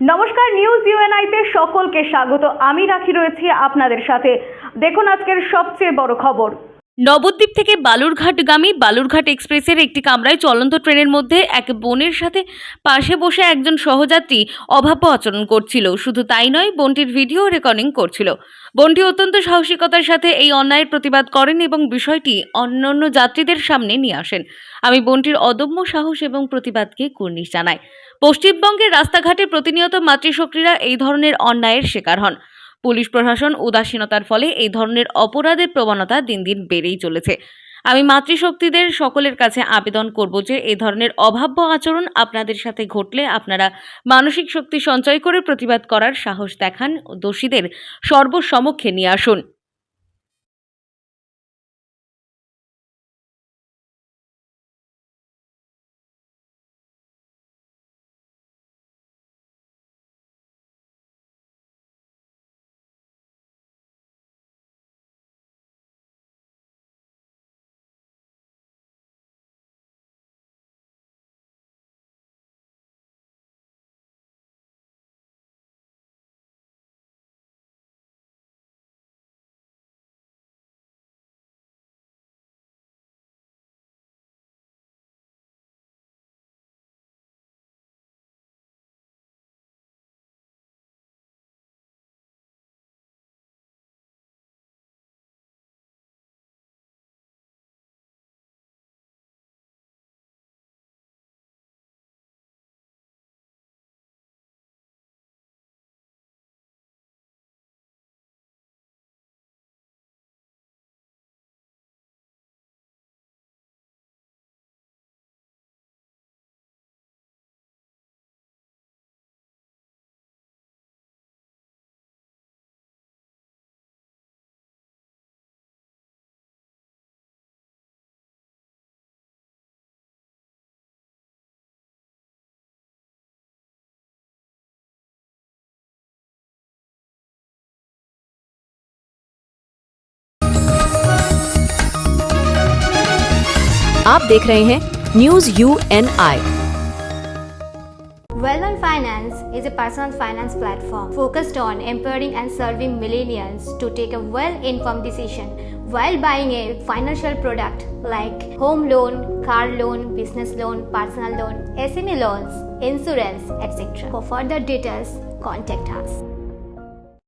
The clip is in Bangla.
নমস্কার নিউজ ইউএনআইতে সকলকে স্বাগত। আমি রাখি রয়েছি আপনাদের সাথে। দেখুন আজকের সবচেয়ে বড় খবর। নবদ্বীপ থেকে বালুরঘাটগামী বালুরঘাট এক্সপ্রেসের একটি কামরায় চলন্ত ট্রেনের মধ্যে এক বোনের সাথে পাশে বসে একজন সহযাত্রী অভাব্য আচরণ করছিল। শুধু তাই নয়, বোনটির ভিডিও রেকর্ডিং করছিল। বোনটি অত্যন্ত সাহসিকতার সাথে এই অন্যায়ের প্রতিবাদ করেন এবং বিষয়টি অন্যান্য যাত্রীদের সামনে নিয়ে আসেন। আমি বোনটির অদম্য সাহস এবং প্রতিবাদকে কুর্নিশ জানাই। পশ্চিমবঙ্গের রাস্তাঘাটে প্রতিনিয়ত মাতৃশক্তিরা এই ধরনের অন্যায়ের শিকার হন। পুলিশ প্রশাসন উদাসীনতার ফলে এই ধরনের অপরাধের প্রবণতা দিন দিন বেড়েই চলেছে। আমি মাতৃশক্তিদের সকলের কাছে আবেদন করব যে এই ধরনের অভাব্য আচরণ আপনাদের সাথে ঘটলে আপনারা মানসিক শক্তি সঞ্চয় করে প্রতিবাদ করার সাহস দেখান ও দোষীদের সর্বসমক্ষে নিয়ে আসুন। आप देख रहे हैं news U N I well finance is a personal finance platform focused on empowering and serving millennials to take a well inform decision while buying a financial product like home loan car loan business loan personal loan S M E loan insurance etcetera for further details contact hast